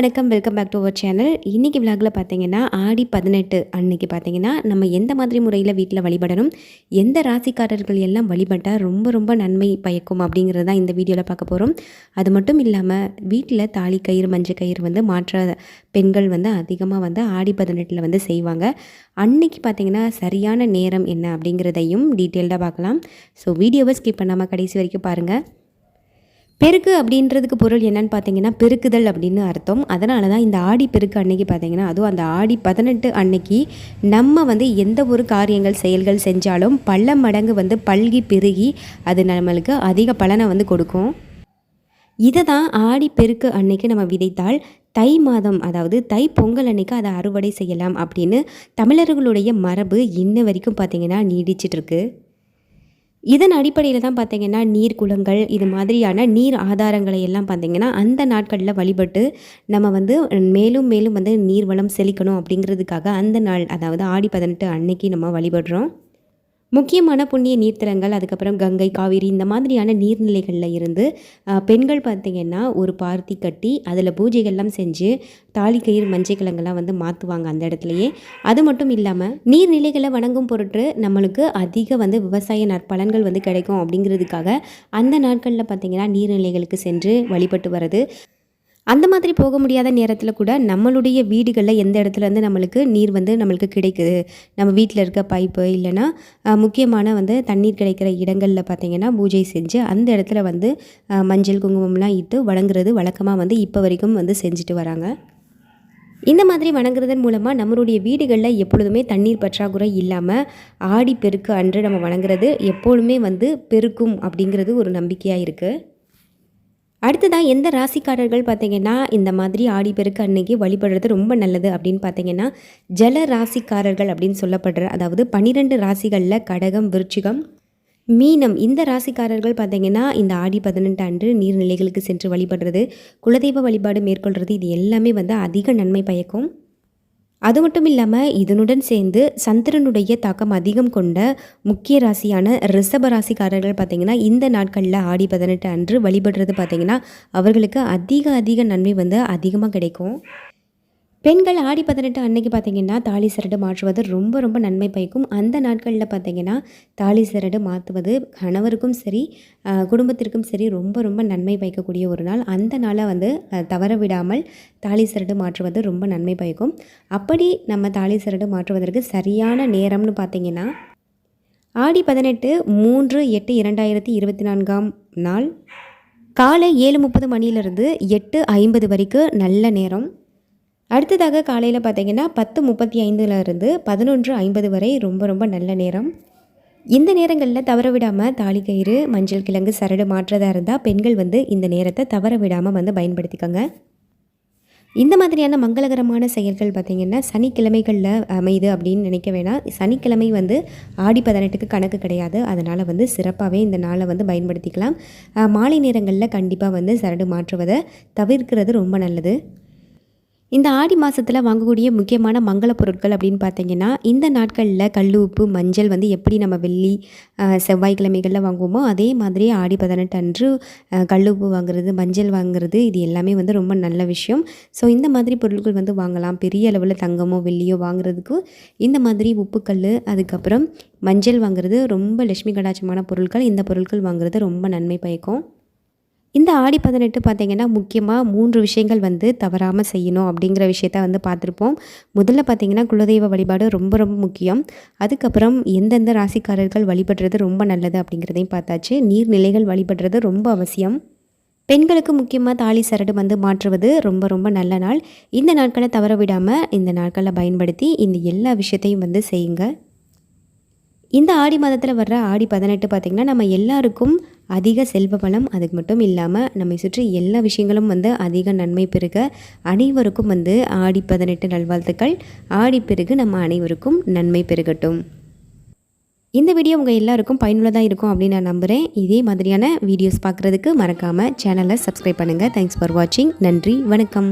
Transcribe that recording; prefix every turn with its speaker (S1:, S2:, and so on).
S1: வணக்கம் welcome back to our channel இன்றைக்கி விலாகில் பார்த்தீங்கன்னா ஆடி பதினெட்டு அன்னைக்கு பார்த்தீங்கன்னா நம்ம எந்த மாதிரி முறையில் வீட்டில் வழிபடணும் எந்த ராசிக்காரர்கள் எல்லாம் வழிபட்டால் ரொம்ப ரொம்ப நன்மை பயக்கும் அப்படிங்கிறது தான் இந்த வீடியோவில் பார்க்க போகிறோம் அது மட்டும் இல்லாமல் வீட்டில் தாலி கயிறு மஞ்சள் கயிறு வந்து மாற்ற பெண்கள் வந்து அதிகமாக வந்து ஆடி பதினெட்டில் வந்து செய்வாங்க. அன்னைக்கு பார்த்தீங்கன்னா சரியான நேரம் என்ன அப்படிங்கிறதையும் டீட்டெயில்டாக பார்க்கலாம். ஸோ வீடியோவை ஸ்கிப் பண்ணாமல் கடைசி வரைக்கும் பாருங்கள் பெருக்கு அப்படின்றதுக்கு பொருள் என்னன்னு பார்த்தீங்கன்னா பெருக்குதல் அப்படின்னு அர்த்தம். அதனால தான் இந்த ஆடி பெருக்கு அன்னைக்கு பார்த்தீங்கன்னா அதுவும் அந்த ஆடி பதினெட்டு அன்னைக்கு நம்ம வந்து எந்த ஒரு காரியங்கள் செயல்கள் செஞ்சாலும் பல மடங்கு வந்து பல்கி பெருகி அது நம்மளுக்கு அதிக பலனை வந்து கொடுக்கும். இதை தான் ஆடி பெருக்கு அன்னைக்கு நம்ம விதைத்தால் தை மாதம் அதாவது தை பொங்கல் அன்னைக்கு அதை அறுவடை செய்யலாம் அப்படின்னு தமிழர்களுடைய மரபு இன்ன வரைக்கும் பார்த்திங்கன்னா நீடிச்சிட்ருக்கு இதன் அடிப்படையில் தான் பார்த்திங்கன்னா நீர் குளங்கள் இது மாதிரியான நீர் ஆதாரங்களை எல்லாம் பார்த்திங்கன்னா அந்த நாட்களில் வழிபட்டு நம்ம வந்து மேலும் மேலும் வந்து நீர் வளம் செழிக்கணும் அப்படிங்கிறதுக்காக அந்த நாள் அதாவது ஆடி பதினெட்டு அன்னைக்கு நம்ம வழிபடுறோம். முக்கியமான புண்ணிய நீர்த்தலங்கள் அதுக்கப்புறம் கங்கை காவிரி இந்த மாதிரியான நீர்நிலைகளில் இருந்து பெண்கள் பார்த்திங்கன்னா ஒரு பார்த்தி கட்டி அதில் பூஜைகள்லாம் செஞ்சு தாலி கயிறு மஞ்சள் கிழங்கெல்லாம் வந்து மாற்றுவாங்க அந்த இடத்துலையே. அது மட்டும் இல்லாமல் நீர்நிலைகளை வணங்கும் பொருட்டு நம்மளுக்கு அதிக வந்து விவசாய நற்பலன்கள் வந்து கிடைக்கும் அப்படிங்கிறதுக்காக அந்த நாட்களில் பார்த்திங்கன்னா நீர்நிலைகளுக்கு சென்று வழிபட்டு வர்றது. அந்த மாதிரி போக முடியாத நேரத்தில் கூட நம்மளுடைய வீடுகளில் எந்த இடத்துலேருந்து நம்மளுக்கு நீர் வந்து நம்மளுக்கு கிடைக்குது? நம்ம வீட்டில் இருக்க பைப்பு இல்லைன்னா முக்கியமான வந்து தண்ணீர் கிடைக்கிற இடங்களில் பார்த்திங்கன்னா பூஜை செஞ்சு அந்த இடத்துல வந்து மஞ்சள் குங்குமம்லாம் இட்டு வழங்குறது வழக்கமாக வந்து இப்போ வரைக்கும் வந்து செஞ்சுட்டு வராங்க. இந்த மாதிரி வணங்குறதன் மூலமாக நம்மளுடைய வீடுகளில் எப்பொழுதுமே தண்ணீர் பற்றாக்குறை இல்லாமல் ஆடி பெருக்கு அன்று நம்ம வணங்குறது எப்பொழுதுமே வந்து பெருக்கும் அப்படிங்கிறது ஒரு நம்பிக்கையாக இருக்குது அடுத்ததாக எந்த ராசிக்காரர்கள் பார்த்திங்கன்னா இந்த மாதிரி ஆடிப்பெருக்கு அன்னைக்கு வழிபடுறது ரொம்ப நல்லது அப்படின்னு பார்த்தீங்கன்னா ஜல ராசிக்காரர்கள் அப்படின்னு சொல்லப்படுற அதாவது பன்னிரெண்டு ராசிகளில் கடகம் விருச்சிகம் மீனம் இந்த ராசிக்காரர்கள் பார்த்திங்கன்னா இந்த ஆடி பதினெட்டு அன்று நீர்நிலைகளுக்கு சென்று வழிபடுறது குலதெய்வ வழிபாடு மேற்கொள்கிறது இது எல்லாமே வந்து அதிக நன்மை பயக்கும். அது மட்டும் இல்லாமல் இதனுடன் சேர்ந்து சந்திரனுடைய தாக்கம் அதிகம் கொண்ட முக்கிய ராசியான ரிஷப ராசிக்காரர்கள் பார்த்திங்கன்னா இந்த நாட்களில் ஆடி பதினெட்டு அன்று வழிபடுறது பார்த்திங்கன்னா அவர்களுக்கு அதிக அதிக நன்மை வந்து அதிகமாக கிடைக்கும். பெண்கள் ஆடி பதினெட்டு அன்னைக்கு பார்த்தீங்கன்னா தாலி சரடு மாற்றுவது ரொம்ப ரொம்ப நன்மை பயக்கும். அந்த நாட்களில் பார்த்திங்கன்னா தாலி சரடு மாற்றுவது கணவருக்கும் சரி குடும்பத்திற்கும் சரி ரொம்ப ரொம்ப நன்மை பயக்கக்கூடிய ஒரு நாள். அந்த நாளை வந்து தவற விடாமல் தாலி சரடு மாற்றுவது ரொம்ப நன்மை பயக்கும். அப்படி நம்ம தாலி சரடு மாற்றுவதற்கு சரியான நேரம்னு பார்த்தீங்கன்னா ஆடி பதினெட்டு மூன்று எட்டு இரண்டாயிரத்தி இருபத்தி நான்காம் நாள். காலை ஏழு முப்பது மணியிலிருந்து எட்டு ஐம்பது வரைக்கும் நல்ல நேரம். அடுத்ததாக காலையில் பார்த்தீங்கன்னா பத்து முப்பத்தி ஐந்துலேருந்து பதினொன்று ஐம்பது வரை ரொம்ப ரொம்ப நல்ல நேரம். இந்த நேரங்களில் தவற விடாமல் தாலி கயிறு மஞ்சள் கிழங்கு சரடு மாற்றதாக இருந்தால் பெண்கள் வந்து இந்த நேரத்தை தவற விடாமல் வந்து பயன்படுத்திக்கோங்க. இந்த மாதிரியான மங்களகரமான செயல்கள் பார்த்திங்கன்னா சனிக்கிழமைகளில் அமையுது அப்படின்னு நினைக்க வேணாம். சனிக்கிழமை வந்து ஆடி பதினெட்டுக்கு கணக்கு கிடையாது. அதனால் வந்து சிறப்பாகவே இந்த நாளை வந்து பயன்படுத்திக்கலாம். மாலை நேரங்களில் கண்டிப்பாக வந்து சரடு மாற்றுவதை தவிர்க்கிறது ரொம்ப நல்லது. இந்த ஆடி மாதத்தில் வாங்கக்கூடிய முக்கியமான மங்கள பொருட்கள் அப்படின்னு பார்த்தீங்கன்னா இந்த நாட்களில் கல் உப்பு மஞ்சள் வந்து எப்படி நம்ம வெள்ளி செவ்வாய்க்கிழமைகளில் வாங்குவோமோ அதே மாதிரி ஆடி பதினெட்டு அன்று கல் உப்பு வாங்குறது மஞ்சள் வாங்குறது இது எல்லாமே வந்து ரொம்ப நல்ல விஷயம். ஸோ இந்த மாதிரி பொருட்கள் வந்து வாங்கலாம். பெரிய அளவில் தங்கமோ வெள்ளியோ வாங்குறதுக்கு இந்த மாதிரி உப்புக்கல் அதுக்கப்புறம் மஞ்சள் வாங்குறது ரொம்ப லட்சுமி கடாட்சமான பொருட்கள் இந்த பொருட்கள் வாங்குறது ரொம்ப நன்மை பயக்கும். இந்த ஆடி பதினெட்டு பார்த்திங்கன்னா முக்கியமாக மூன்று விஷயங்கள் வந்து தவறாமல் செய்யணும் அப்படிங்கிற விஷயத்த வந்து பார்த்துருப்போம். முதல்ல பார்த்திங்கன்னா குலதெய்வ வழிபாடு ரொம்ப ரொம்ப முக்கியம். அதுக்கப்புறம் எந்தெந்த ராசிக்காரர்கள் வழிபடுறது ரொம்ப நல்லது அப்படிங்கிறதையும் பார்த்தாச்சு. நீர்நிலைகள் வழிபடுறது ரொம்ப அவசியம். பெண்களுக்கு முக்கியமாக தாலி சரடு வந்து மாற்றுவது ரொம்ப ரொம்ப நல்ல நாள். இந்த நாட்களை தவற விடாமல் இந்த நாட்களை பயன்படுத்தி இந்த எல்லா விஷயத்தையும் வந்து செய்யுங்க. இந்த ஆடி மாதத்தில் வர்ற ஆடி பதினெட்டு பார்த்திங்கன்னா நம்ம எல்லாருக்கும் அதிக செல்வ பலம் அதுக்கு மட்டும் இல்லாமல் நம்மை சுற்றி எல்லா விஷயங்களும் வந்து அதிக நன்மை பெருக அனைவருக்கும் வந்து ஆடி பதினெட்டு நல்வாழ்த்துக்கள். ஆடி பெருகு நம்ம அனைவருக்கும் நன்மை பெருகட்டும். இந்த வீடியோ உங்கள் எல்லாருக்கும் பயனுள்ளதாக இருக்கும் அப்படின்னு நான் நம்புகிறேன் இதே மாதிரியான வீடியோஸ் பார்க்குறதுக்கு மறக்காமல் சேனலை சப்ஸ்கிரைப் பண்ணுங்கள் தேங்க்ஸ் ஃபார் வாட்சிங் நன்றி. வணக்கம்.